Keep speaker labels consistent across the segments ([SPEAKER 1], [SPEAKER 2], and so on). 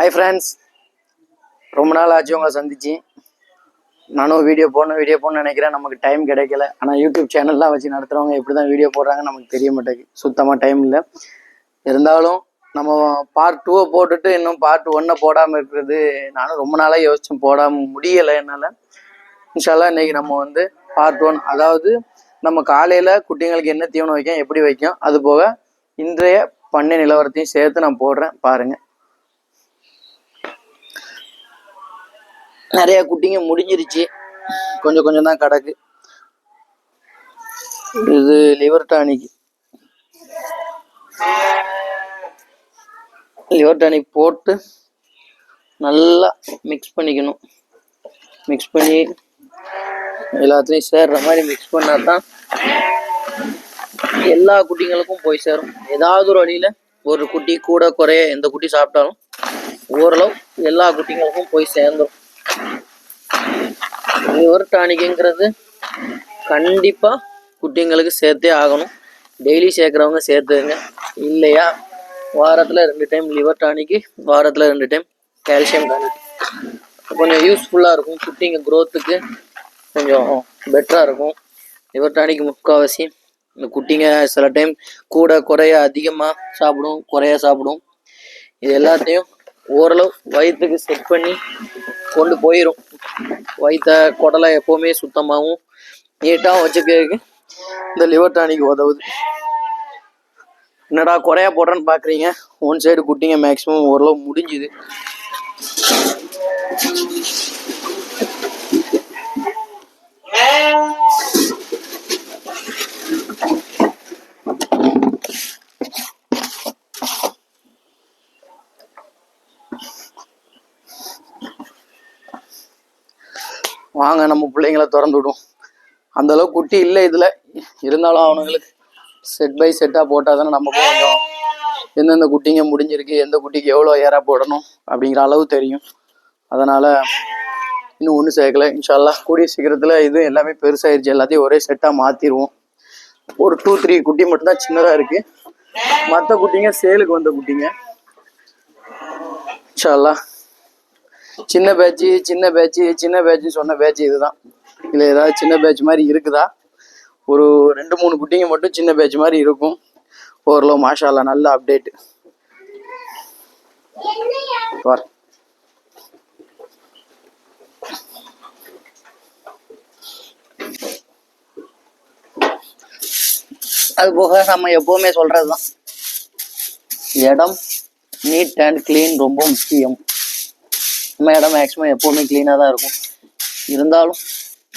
[SPEAKER 1] Hi friends ரொம்ப நாள் ஆச்சு உங்களை சந்திச்சு. நானும் வீடியோ போடணும் வீடியோ போடணும்னு நினைக்கிறேன். நமக்கு டைம் கிடைக்கல. ஆனால் யூடியூப் சேனல்லாம் வச்சு நடத்துகிறவங்க எப்படி தான் வீடியோ போடுறாங்க நமக்கு தெரிய மாட்டேங்குது. சுத்தமாக டைம் இல்லை. இருந்தாலும் நம்ம பார்ட் டூவை போட்டுட்டு இன்னும் பார்ட் ஒன்னை போடாமல் இருக்கிறது நானும் ரொம்ப நாளாக யோசிச்சு போடாமல் முடியலை என்னால். இன்ஷால்லாம் இன்றைக்கி நம்ம வந்து பார்ட் ஒன் அதாவது நம்ம காலையில் குட்டிங்களுக்கு என்ன தீவனம் வைக்கும் எப்படி வைக்கும் அது போக இன்றைய பண்ணை நிலவரத்தையும் சேர்த்து நான் போடுறேன். பாருங்கள் நிறைய குட்டிங்க முடிஞ்சிருச்சு. கொஞ்சம் கொஞ்சம் தான் கிடக்கு. இது லிவர் டானிக் லிவர் டானிக் போட்டு நல்லா மிக்ஸ் பண்ணிக்கணும். மிக்ஸ் பண்ணி எல்லாத்துலேயும் சேர்ற மாதிரி மிக்ஸ் பண்ணால் தான் எல்லா குட்டிங்களுக்கும் போய் சேரும். ஏதாவது ஒரு வழியில் ஒரு குட்டி கூட குறைய எந்த குட்டி சாப்பிட்டாலும் ஓரளவு எல்லா குட்டிங்களுக்கும் போய் சேர்ந்துடும் லிவர் டானிக்குங்கிறது கண்டிப்பாக குட்டிங்களுக்கு சேர்த்தே ஆகணும். டெய்லி சேர்க்குறவங்க சேர்த்துங்க இல்லையா? வாரத்தில் ரெண்டு டைம் லிவர் டானிக்கு வாரத்தில் ரெண்டு டைம் கால்சியம் டானிக் கொஞ்சம் யூஸ்ஃபுல்லாக இருக்கும். குட்டிங்க க்ரோத்துக்கு கொஞ்சம் பெட்டராக இருக்கும். லிவர் டானிக் முக்கால்வாசி. இந்த குட்டிங்க சில டைம் கூட குறைய அதிகமாக சாப்பிடும் குறைய சாப்பிடும். இது எல்லாத்தையும் ஓரளவு வயிற்றுக்கு செட் பண்ணி கொண்டு போயிடும் வயிற்ற குடலை எப்போவுமே சுத்தமாகவும் நீட்டாகவும் வச்சுக்கிறதுக்கு இந்த லிவர் டானிக் உதவுது. என்னடா குறையா போடுறேன்னு பார்க்குறீங்க ஒன் சைடு குட்டிங்க மேக்ஸிமம் ஓரளவு முடிஞ்சுது. வாங்க நம்ம பிள்ளைங்கள திறந்து விடும் அந்த அளவுக்கு குட்டி இல்லை இதில். இருந்தாலும் அவனுங்களுக்கு செட் பை செட்டாக போட்டால் தானே நம்ம கொஞ்சம் எந்தெந்த குட்டிங்க முடிஞ்சிருக்கு எந்த குட்டிக்கு எவ்வளோ ஏரா போடணும் அப்படிங்கிற அளவு தெரியும். அதனால் இன்னும் ஒன்றும் சேர்க்கல. இன்ஷால்லா கூடிய சீக்கிரத்தில் இது எல்லாமே பெருசாகிருச்சு எல்லாத்தையும் ஒரே செட்டாக மாற்றிடுவோம் ஒரு டூ த்ரீ குட்டி மட்டும்தான் சின்னதாக இருக்குது மற்ற குட்டிங்க சேலுக்கு வந்த குட்டிங்க. இன்ஷால்லா சின்ன பேட்ச் சின்ன பேட்ச் சின்ன பேட்ச் சொன்ன பேட்ச் இதுதான். இல்லை ஏதாவது சின்ன பேட்ச் மாதிரி இருக்குதா? ஒரு ரெண்டு மூணு குட்டிங்க மட்டும் சின்ன பேட்ச் மாதிரி இருக்கும். ஓரளவு மாஷாலா நல்ல அப்டேட் வர அது போக நம்ம எப்பவுமே சொல்றதுதான். இடம் நீட் அண்ட் கிளீன் ரொம்ப முக்கியம். நம்ம இடம் மேக்ஸிமம் எப்போவுமே க்ளீனாக தான் இருக்கும். இருந்தாலும்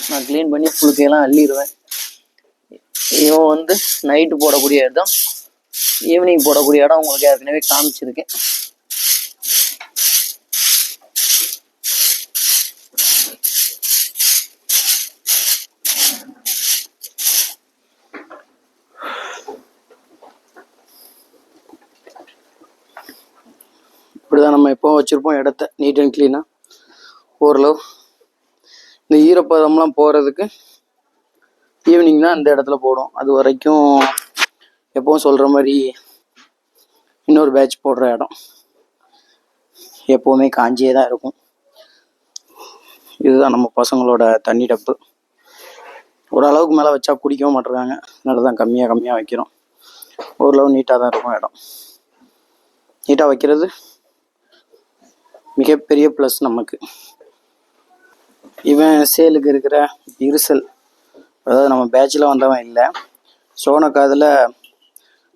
[SPEAKER 1] நான் க்ளீன் பண்ணி புழுக்கையெல்லாம் அள்ளிடுவேன். இவன் வந்து நைட்டு போடக்கூடிய இடம் ஈவினிங் போடக்கூடிய இடம் உங்களுக்கு ஏற்கனவே காமிச்சிருக்கேன். எப்போவும் எப்போ வச்சுருப்போம் இடத்த நீட் அண்ட் க்ளீனாக ஓரளவு. இந்த ஈரப்பதம்லாம் போகிறதுக்கு ஈவினிங் தான் இந்த இடத்துல போடும் அது வரைக்கும் எப்பவும் சொல்கிற மாதிரி இன்னொரு பேட்ச் போடுற இடம். எப்போவுமே காஞ்சியே தான் இருக்கும். இதுதான் நம்ம பசங்களோட தண்ணி டப்பு. ஓரளவுக்கு மேலே வச்சா குடிக்கவும் மாட்டுறாங்க அதனால தான் கம்மியாக கம்மியாக வைக்கிறோம். ஓரளவு நீட்டாக தான் இருக்கும் இடம். நீட்டாக வைக்கிறது மிகப்பெரிய ப்ளஸ் நமக்கு. இவன் சேலுக்கு இருக்கிற இருசல் அதாவது நம்ம பேட்சில் வந்தவன் இல்லை. சோனக்காதில்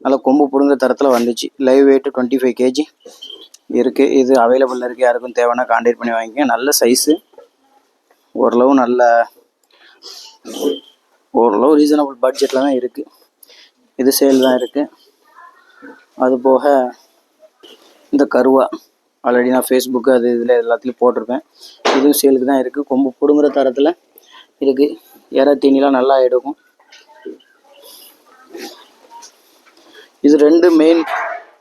[SPEAKER 1] நல்ல கொம்பு பிடுங்க தரத்தில் வந்துச்சு. Live weight twenty five KG இருக்குது இது அவைலபிள் இருக்குது யாருக்கும் தேவைன்னா கான்டாக்ட் பண்ணி வாங்கிக்க நல்ல சைஸு ஓரளவு நல்ல ஓரளவு ரீசனபிள் பட்ஜெட்டில் தான் இருக்குது இது சேல் தான் இருக்குது அது போக இந்த கருவா. ஆல்ரெடி நான் ஃபேஸ்புக்கு அது இதில் எல்லாத்துலேயும் போட்டிருப்பேன். இதுவும் சேலுக்கு தான் இருக்குது கொம்பு பிடுங்குற தரத்தில் இருக்குது இற தீனிலாம் நல்லா எடுக்கும். இது ரெண்டு மெயின்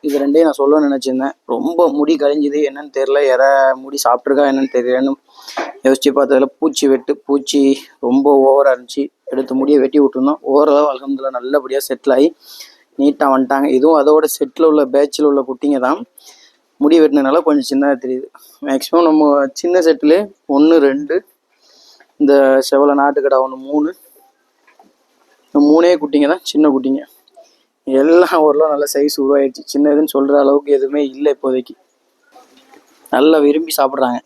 [SPEAKER 1] இது ரெண்டையும் நான் சொல்லணும்னு நினச்சிருந்தேன். ரொம்ப முடி கழிஞ்சுது என்னன்னு தெரில இற முடி சாப்பிட்ருக்கா என்னன்னு தெரியலன்னு யோசிச்சு பார்த்ததுல பூச்சி வெட்டு பூச்சி ரொம்ப ஓவராக இருந்துச்சு. எடுத்து முடியை வெட்டி விட்டுருந்தோம். ஓரளவு அலகம்துல நல்லபடியாக செட்டில் ஆகி நீட்டாக வந்துட்டாங்க. இதுவும் அதோட செட்டில் உள்ள பேட்சில் உள்ள குட்டிங்க தான்.
[SPEAKER 2] முடி வெட்டினதுனால கொஞ்சம் சின்னதாக தெரியுது. மேக்ஸிமம் நம்ம சின்ன செட்டிலே ஒன்று ரெண்டு இந்த செவலை நாட்டுக்கடா ஒன்று மூணு. இந்த மூணே குட்டிங்க தான் சின்ன குட்டிங்க. எல்லாம் ஓரளவு நல்ல சைஸ் உருவாயிடுச்சு. சின்னதுன்னு சொல்கிற அளவுக்கு எதுவுமே இல்லை இப்போதைக்கு. நல்லா விரும்பி சாப்பிட்றாங்க.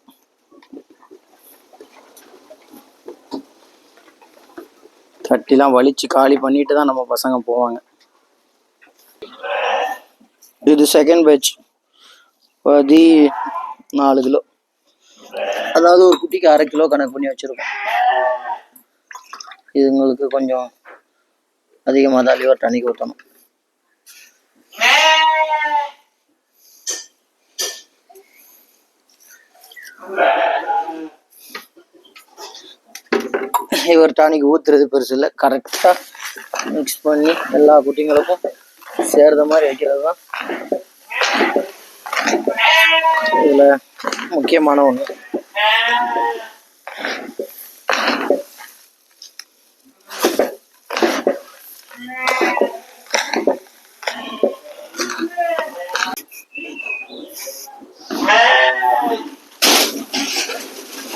[SPEAKER 2] தட்டிலாம் வலிச்சு காலி பண்ணிட்டு தான் நம்ம பசங்க போவாங்க. இது செகண்ட் பேட்ச் பதி நாலு கிலோ. அதாவது ஒரு குட்டிக்கு அரை கிலோ கணக்கு பண்ணி வச்சுருக்கோம். இதுங்களுக்கு கொஞ்சம் அதிகமாக தான் லிவர் டானிக் ஊற்றணும் இவர் டானிக் ஊத்துறது பெருசு இல்லை. கரெக்டாக மிக்ஸ் பண்ணி எல்லா குட்டிங்களுக்கும் சேர்ந்த மாதிரி வைக்கிறது தான் இதில் முக்கியமான ஒன்று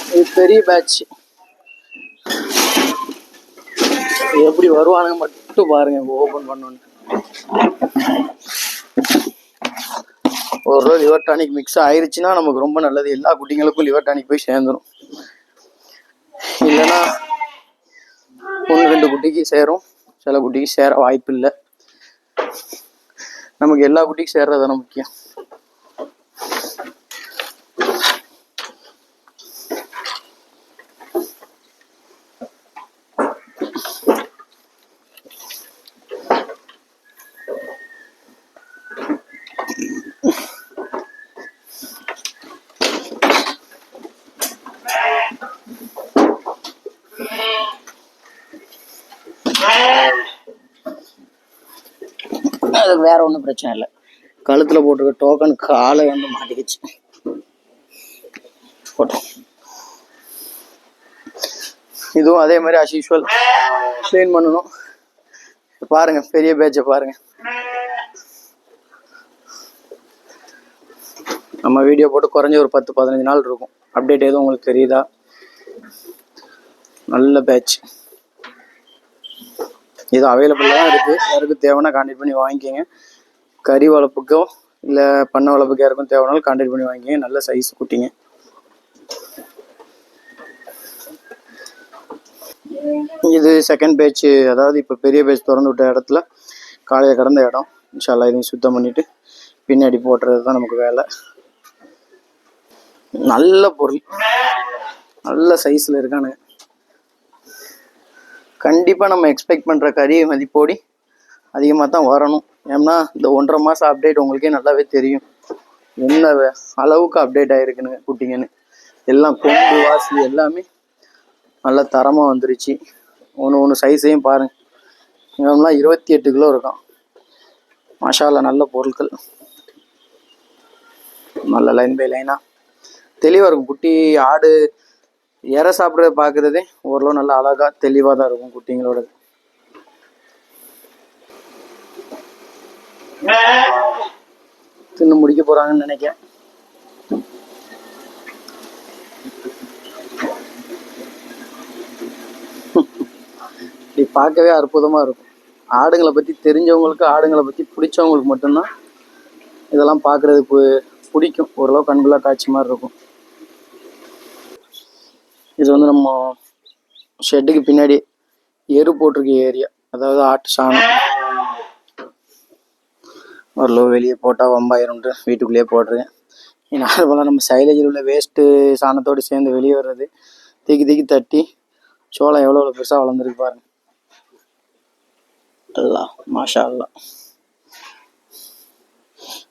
[SPEAKER 2] இது பெரிய பேட்ச் எப்படி வருவானுங்க மட்டும் பாருங்க ஓபன் பண்ணோன்னு. ஒரு லிவர் டானிக் மிக்ஸ் ஆயிருச்சுன்னா நமக்கு ரொம்ப நல்லது. எல்லா குட்டிங்களுக்கும் லிவர் டானிக் போய் சேர்ந்துடும் இல்லைன்னா ஒன்று ரெண்டு குட்டிக்கு சேரும். சில குட்டிக்கு சேர வாய்ப்பு இல்லை நமக்கு எல்லா குட்டிக்கும் சேர்றதுதானே முக்கியம் அதுக்கு வேற ஒன்றும் பிரச்சனை இல்லை. கழுத்துல போட்டிருக்க டோக்கன் காலை வந்து மாட்டிக்கிச்சு. போட்டோம். இதுவும் அதே மாதிரி அஸ் யூஷுவல் க்ளீன் பண்ணணும். பாருங்க பெரிய பேட்சை பாருங்க. நம்ம வீடியோ போட்டு குறைஞ்ச ஒரு பத்து பதினஞ்சு நாள் இருக்கும். அப்டேட் எதுவும் உங்களுக்கு தெரியுதா? நல்ல பேட்ச் இது அவைலபிளாக தான் இருக்குது யாருக்கு தேவைன்னா கான்டெக்ட் பண்ணி வாங்கிக்கோங்க. கறி வளர்ப்புக்கோ இல்லை பண்ணை வளர்ப்புக்கு யாருக்கும் தேவைனாலும் கான்டாக்ட் பண்ணி வாங்கிங்க. நல்ல சைஸ் குட்டிங்க இது செகண்ட் பேட்ச் அதாவது இப்போ பெரிய பேட்ச் திறந்து விட்ட இடத்துல காலையில் கடந்த இடம். இன்ஷால்லா இதையும் சுத்தம் பண்ணிட்டு பின்னாடி போட்டுறது தான் நமக்கு வேலை. நல்ல பொருள். நல்ல சைஸில் இருக்கானுங்க. கண்டிப்பாக நம்ம எக்ஸ்பெக்ட் பண்ணுற கறி மதிப்போடி அதிகமாக தான் வரணும். ஏன்னா இந்த ஒன்றரை மாதம் அப்டேட் உங்களுக்கே நல்லாவே தெரியும். என்ன வே- அளவுக்கு அப்டேட் ஆயிருக்குன்னு குட்டிங்கன்னு. எல்லாம் கொம்பு வாசி எல்லாமே நல்ல தரமாக வந்துருச்சு. ஒன்று ஒன்று சைஸையும் பாருங்க. இவங்கெல்லாம் இருபத்தி எட்டு கிலோ இருக்கும். மஷாலா நல்ல பொருட்கள். நல்ல லைன் பை லைனாக தெளிவாக இருக்கும். குட்டி ஆடு இறை சாப்பிட்றத பார்க்குறதே ஓரளவு நல்லா அழகாக தெளிவாக தான் இருக்கும் குட்டிங்களோட தின்னு முடிக்க போறாங்கன்னு நினைக்கிறேன். இப்படி பார்க்கவே அற்புதமா இருக்கும். ஆடுங்களை பத்தி தெரிஞ்சவங்களுக்கு ஆடுங்களை பத்தி பிடிச்சவங்களுக்கு மட்டும்தான் இதெல்லாம் பார்க்கறதுக்கு பிடிக்கும். ஓரளவு கண்குள்ளா காட்சி மாதிரி இருக்கும். இது வந்து நம்ம ஷெட்டுக்கு பின்னாடி எரு போட்டிருக்க ஏரியா அதாவது ஆட்டு சாணம். ஓரளவு வெளியே போட்டால் வம்பாயிரும்ட்டு வீட்டுக்குள்ளேயே போடுறேன் ஏன்னா போல் நம்ம சைலேஜில் உள்ள வேஸ்ட்டு சாணத்தோடு சேர்ந்து வெளியே வர்றது தீக்கி தூக்கி தட்டி சோளம் எவ்வளோ எவ்வளோ பெருசாக வளர்ந்துருக்கு பாருங்க. அல்லா மாஷா அல்லா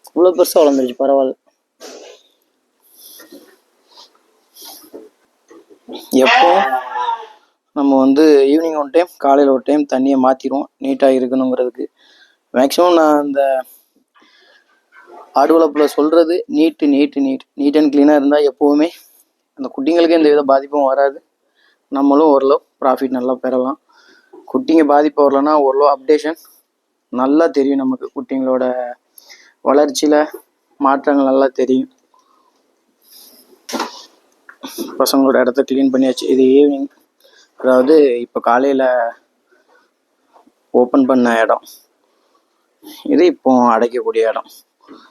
[SPEAKER 2] இவ்வளோ பெருசாக வளர்ந்துருச்சு பரவாயில்ல. எப்போ? நம்ம வந்து ஈவினிங் ஒன் டைம் காலையில் ஒரு டைம் தண்ணியை மாற்றிடுவோம் நீட்டாக இருக்கணுங்கிறதுக்கு. மேக்ஸிமம் நான் அந்த ஆடு வளர்ப்பில் சொல்கிறது neat neat neat neat and க்ளீனாக இருந்தால் எப்போவுமே அந்த குட்டிங்களுக்கு எந்த வித பாதிப்பும் வராது. நம்மளும் ஓரளவு ப்ராஃபிட் நல்லா பெறலாம். குட்டிங்க பாதிப்பு வரலன்னா ஓரளவு அப்டேஷன் நல்லா தெரியும் நமக்கு குட்டிங்களோட வளர்ச்சியில் மாற்றங்கள் நல்லா தெரியும். பசங்களோட இடத்த க்ளீன் பண்ணியாச்சு. இது ஈவினிங் அதாவது இப்போ காலையில் ஓப்பன் பண்ண இடம். இது இப்போ அடைக்கக்கூடிய இடம்.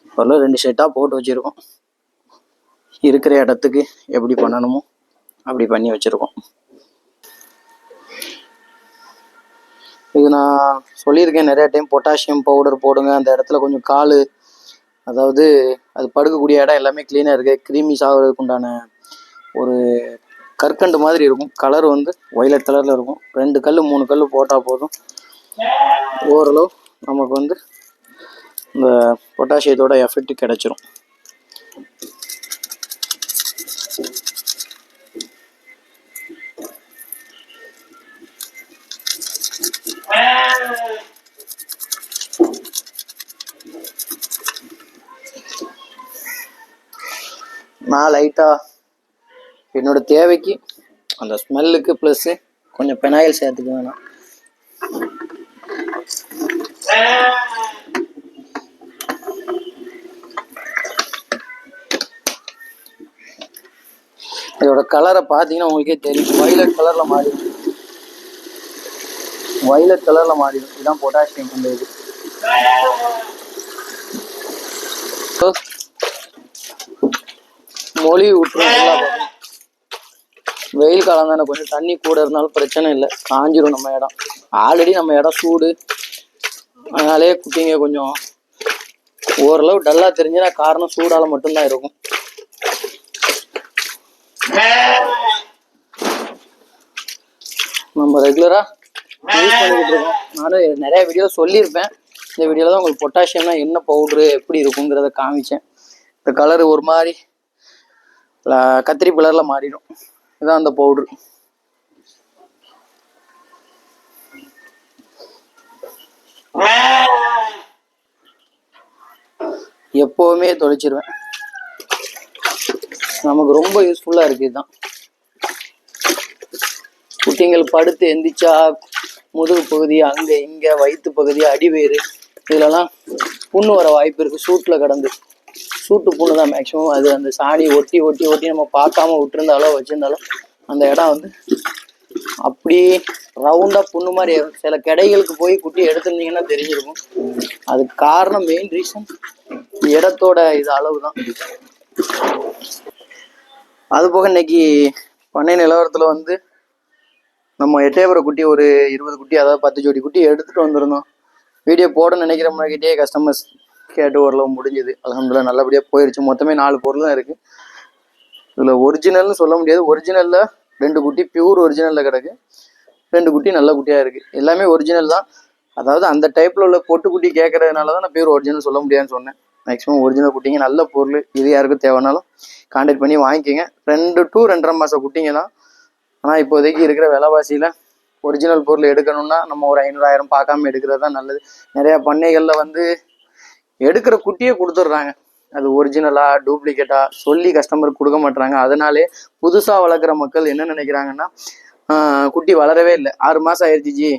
[SPEAKER 2] இப்போல்லாம் ரெண்டு செட்டாக போட்டு வச்சுருக்கோம். இருக்கிற இடத்துக்கு எப்படி பண்ணணுமோ அப்படி பண்ணி வச்சுருக்கோம். இது நான் சொல்லியிருக்கேன் நிறைய டைம் பொட்டாசியம் பவுடர் போடுங்க. அந்த இடத்துல கொஞ்சம் கால் அதாவது அது படுக்கக்கூடிய இடம் எல்லாமே க்ளீனாக இருக்குது கிருமி சாகுறதுக்கு உண்டான ஒரு கற்கண்டு மாதிரி இருக்கும். கலர் வந்து ஒய்லட் கலரில் இருக்கும். ரெண்டு கல் மூணு கல் போட்டால் போதும். ஓரளவு நமக்கு வந்து இந்த பொட்டாசியத்தோட எஃபெக்ட் கிடைச்சிரும். நான் லைட்டாக என்னோட தேவைக்கு அந்த ஸ்மெல்லுக்கு ப்ளஸ்ஸு கொஞ்சம் பெனாயில் சேர்த்துக்க வேணாம். கலரை பார்த்தீங்கன்னா உங்களுக்கே தெரியும். வைலட் கலரில் மாறிடும். வைலட் கலரில் மாறிடும். இதுதான் பொட்டாசியம் அந்த இது. மொழி விட்டுரும் வெயில் காலம் தானே கொஞ்சம் தண்ணி கூட இருந்தாலும் பிரச்சனை இல்லை. காஞ்சிரும் நம்ம இடம். ஆல்ரெடி நம்ம இடம் சூடு. அதனாலே குட்டிங்க கொஞ்சம் ஓரளவு டல்லாக தெரிஞ்சுன்னா காரணம் சூடால மட்டும்தான் இருக்கும். நம்ம ரெகுலராக யூஸ் பண்ணிக்கிட்டு இருக்கோம். நானும் நிறைய வீடியோ சொல்லியிருப்பேன். இந்த வீடியோவில் தான் உங்களுக்கு பொட்டாசியம்னா என்ன பவுட்ரு எப்படி இருக்குங்கிறத காமிச்சேன். இந்த கலர் ஒரு மாதிரி கத்திரி கலரில் மாறிடும். இதான் அந்த பவுட்ரு எப்போவுமே தொலைச்சிருவேன். நமக்கு ரொம்ப யூஸ்ஃபுல்லாக இருக்குது இதுதான். குட்டிங்கள் படுத்து எந்திரிச்சா முதுகு பகுதி அங்கே இங்கே வயிற்று பகுதி அடிவேறு இதுலலாம் புண்ணு வர வாய்ப்பு இருக்குது சூட்டில் கடந்து. சூட்டு புண்ணு தான் மேக்ஸிமம் அது அந்த சாணி ஒட்டி ஒட்டி ஒட்டி நம்ம பார்க்காம விட்டுருந்தாலோ வச்சிருந்தாலும் அந்த இடம் வந்து அப்படியே ரவுண்டாக புண்ணு மாதிரி சில கிடைகளுக்கு போய் குட்டி எடுத்திருந்தீங்கன்னா தெரிஞ்சிருக்கும். அதுக்கு காரணம் மெயின் ரீசன் இடத்தோட இது அளவு தான் அதுபோக இன்னைக்கு பண்ணை நிலவரத்தில் வந்து நம்ம எட்டயபுர குட்டி ஒரு இருபது குட்டி அதாவது பத்து ஜோடி குட்டி எடுத்துகிட்டு வந்திருந்தோம். வீடியோ போட நினைக்கிற மாதிரிக்கிட்டே கஸ்டமர்ஸ் கேட்டு ஓரளவு முடிஞ்சுது. அலமதுல்லா நல்லபடியாக போயிருச்சு. மொத்தமே நாலு பொருள் தான் இருக்குது இதில் ஒரிஜினல்னு சொல்ல முடியாது. ஒரிஜினலில் ரெண்டு குட்டி பியூர் ஒரிஜினலில் கிடக்கு. ரெண்டு குட்டி நல்ல குட்டியாக இருக்குது எல்லாமே ஒரிஜினல் தான். அதாவது அந்த டைப்பில் உள்ள பொட்டு குட்டி கேட்கறதுனால தான் நான் பியூர் ஒரிஜினல் சொல்ல முடியாதுன்னு சொன்னேன். மேக்ஸிமம் ஒரிஜினல் குட்டிங்க நல்ல பொருள் இது யாருக்கும் தேவைனாலும் கான்டாக்ட் பண்ணி வாங்கிக்கோங்க. ரெண்டு டூ ரெண்டரை மாதம் குட்டிங்க தான் ஆனால் இப்போதைக்கு இருக்கிற விலைவாசியில் ஒரிஜினல் பொருள் எடுக்கணும்னா நம்ம ஒரு ஐநூறாயிரம் பார்க்காம எடுக்கிறது தான் நல்லது. நிறையா பண்ணைகளில் வந்து எடுக்கிற குட்டியே கொடுத்துட்றாங்க. அது ஒரிஜினலா டூப்ளிகேட்டா சொல்லி கஸ்டமருக்கு கொடுக்க மாட்டுறாங்க அதனாலே புதுசாக வளர்க்குற மக்கள் என்ன நினைக்கிறாங்கன்னா குட்டி வளரவே இல்லை. ஆறு மாதம் ஆயிடுச்சு ஜி.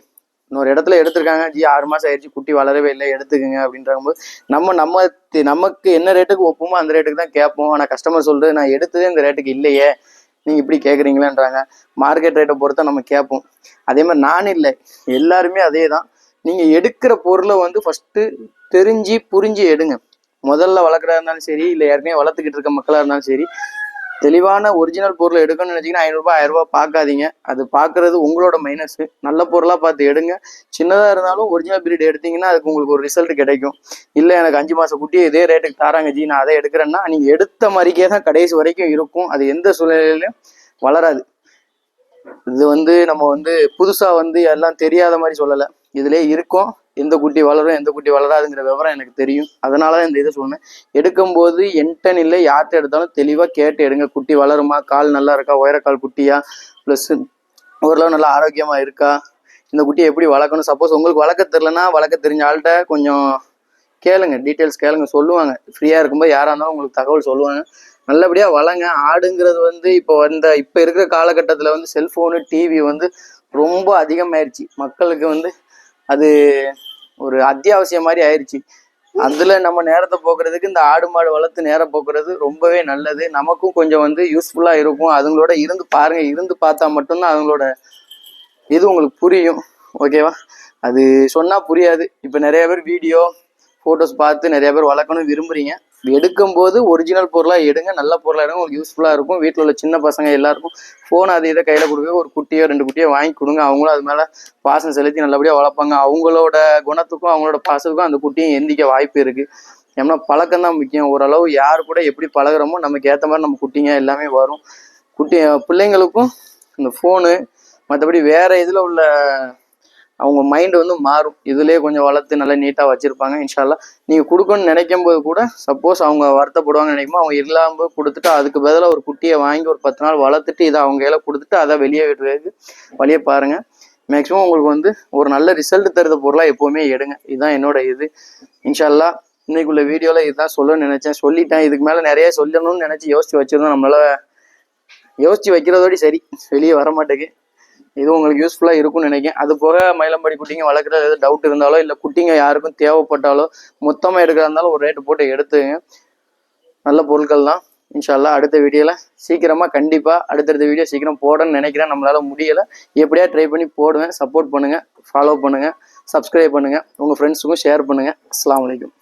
[SPEAKER 2] இன்னொரு இடத்துல எடுத்திருக்காங்க. ஜி ஆறு மாதம் ஆயிடுச்சு. குட்டி வளரவே இல்லை. எடுத்துக்கங்க அப்படின்றபோது நம்ம நம்ம நமக்கு என்ன ரேட்டுக்கு ஒப்புமோ அந்த ரேட்டுக்கு தான் கேட்போம். ஆனால் கஸ்டமர் சொல்றது நான் எடுத்ததே இந்த ரேட்டுக்கு இல்லையே. நீங்கள் இப்படி கேட்குறீங்களான்றாங்க. மார்க்கெட் ரேட்டை பொறுத்த நம்ம கேட்போம். அதே மாதிரி நான் இல்லை. எல்லாருமே அதே தான் நீங்கள் எடுக்கிற பொருளை வந்து ஃபஸ்ட்டு தெரிஞ்சு புரிஞ்சு எடுங்க. முதல்ல வளர்க்குறதா இருந்தாலும் சரி இல்லை யாருமே வளர்த்துக்கிட்டு இருக்க மக்களாக இருந்தாலும் சரி தெளிவான ஒரிஜினல் பொருள் எடுக்கணும்னு நினச்சிங்கன்னா ஐநூறுரூபா ஆயிரரூபா பார்க்காதீங்க. அது பார்க்குறது உங்களோட மைனஸு நல்ல பொருளாக பார்த்து எடுங்க. சின்னதாக இருந்தாலும் ஒரிஜினல் பிரீட் எடுத்தீங்கன்னா அதுக்கு உங்களுக்கு ஒரு ரிசல்ட் கிடைக்கும். இல்லை எனக்கு அஞ்சு மாதம் குட்டி இதே ரேட்டுக்கு தாராங்க ஜி நான் அதை எடுக்கிறேன்னா நீங்கள் எடுத்த மாதிரிக்கே தான் கடைசி வரைக்கும் இருக்கும். அது எந்த சூழ்நிலையிலும் வளராது. இது வந்து நம்ம வந்து புதுசாக வந்து எல்லாம் தெரியாத மாதிரி சொல்லலை. இதுலேயே இருக்கும். எந்த குட்டி வளரும் எந்த குட்டி வளராதுங்கிற விவரம் எனக்கு தெரியும். அதனால தான் இந்த இதை சொன்னேன் எடுக்கும்போது என்டன் இல்லை யார்கிட்ட எடுத்தாலும் தெளிவாக கேட்டு எடுங்க. குட்டி வளருமா கால் நல்லா இருக்கா உயரக்கால் குட்டியா ப்ளஸ் ஓரளவு நல்லா ஆரோக்கியமாக இருக்கா இந்த குட்டியை எப்படி வளர்க்கணும்? சப்போஸ் உங்களுக்கு வளர்க்க தெரிலனா வளர்க்க தெரிஞ்ச ஆள்கிட்ட கொஞ்சம் கேளுங்க. டீட்டெயில்ஸ் கேளுங்க. சொல்லுவாங்க. ஃப்ரீயாக இருக்கும்போது யாராக இருந்தாலும் உங்களுக்கு தகவல் சொல்லுவாங்க. நல்லபடியாக வளங்க. ஆடுங்கிறது வந்து இப்போ வந்த இப்போ இருக்கிற காலகட்டத்தில் வந்து செல்ஃபோனு டிவி வந்து ரொம்ப அதிகமாயிருச்சு. மக்களுக்கு வந்து அது ஒரு அத்தியாவசியம் மாதிரி ஆயிடுச்சு அதுல நம்ம நேரத்தை போக்குறதுக்கு இந்த ஆடு மாடு வளர்த்து நேரம் போக்குறது ரொம்பவே நல்லது. நமக்கும் கொஞ்சம் வந்து யூஸ்ஃபுல்லா இருக்கும். அதுங்களோட இருந்து பாருங்க. இருந்து பார்த்தா மட்டும்தான் அதுங்களோட இது உங்களுக்கு புரியும். ஓகேவா அது சொன்னா புரியாது. இப்போ நிறைய பேர் வீடியோ ஃபோட்டோஸ் பார்த்து நிறைய பேர் வளர்க்கணும் விரும்புறீங்க. எடுக்கும்போது ஒரிஜினல் பொருளாக எடுங்க நல்ல பொருளாக எடுங்க உங்களுக்கு யூஸ்ஃபுல்லாக இருக்கும். வீட்டில் உள்ள சின்ன பசங்க எல்லாருக்கும் ஃபோன் அது இதை கையில் கொடுக்க ஒரு குட்டியோ ரெண்டு குட்டியோ வாங்கி கொடுங்க. அவங்களும் அது மேலே பாசம் செலுத்தி நல்லபடியாக வளர்ப்பாங்க. அவங்களோட குணத்துக்கும் அவங்களோட பாசத்துக்கும் அந்த குட்டியும் எந்திக்க வாய்ப்பு இருக்குது ஏன்னா பழக்கம் தான் முக்கியம். ஓரளவு யார் கூட எப்படி பழகுறோமோ நமக்கு ஏற்ற மாதிரி நம்ம குட்டிங்க எல்லாமே வரும். குட்டி பிள்ளைங்களுக்கும் இந்த ஃபோனு மற்றபடி வேறு இதில் உள்ள அவங்க மைண்டு வந்து மாறும். இதுலயே கொஞ்சம் வளர்த்து நல்லா நீட்டாக வச்சிருப்பாங்க இன்ஷால்லா நீங்கள் கொடுக்கணும்னு நினைக்கும் போது கூட சப்போஸ் அவங்க வருத்தப்படுவாங்கன்னு நினைக்குமோ அவங்க இல்லாமல் கொடுத்துட்டு அதுக்கு பதிலாக ஒரு குட்டியை வாங்கி ஒரு பத்து நாள் வளர்த்துட்டு இதை அவங்க எல்லாம் கொடுத்துட்டு அதை வெளியே விடுறதுக்கு வழியை பாருங்க. மேக்ஸிமம் உங்களுக்கு வந்து ஒரு நல்ல ரிசல்ட் தருத பொருளாக எப்போவுமே எடுங்க. இதுதான் என்னோட இது. இன்ஷால்லா இன்னைக்குள்ள வீடியோவில் இதுதான் சொல்ல நினைச்சேன். சொல்லிட்டேன். இதுக்கு மேலே நிறைய சொல்லணும்னு நினச்சி யோசிச்சு வச்சிருந்தோம் நம்மளால யோசிச்சு வைக்கிறதோட சரி. வெளியே வர மாட்டேங்குது இது உங்களுக்கு யூஸ்ஃபுல்லாக இருக்கும்னு நினைக்கிறேன். அது போக மயிலம்பாடி குட்டிங்க வளர்க்குறது எதாவது டவுட் இருந்தாலோ இல்லை குட்டிங்க யாருக்கும் தேவைப்பட்டாலோ மொத்தமாக எடுக்கிறதா இருந்தாலும் ஒரு ரேட்டு போட்டு எடுத்துங்க. நல்ல பொருட்கள் தான். இன்ஷால்லா அடுத்த வீடியோவில் சீக்கிரமாக கண்டிப்பாக அடுத்தடுத்த வீடியோ சீக்கிரம் போடணும்னு நினைக்கிறேன். நம்மளால் முடியலை. எப்படியா ட்ரை பண்ணி போடுவேன். சப்போர்ட் பண்ணுங்கள் ஃபாலோ பண்ணுங்கள் சப்ஸ்கிரைப் பண்ணுங்கள் உங்கள் ஃப்ரெண்ட்ஸுக்கும் ஷேர் பண்ணுங்கள் அஸ்லாம் அலைக்கும்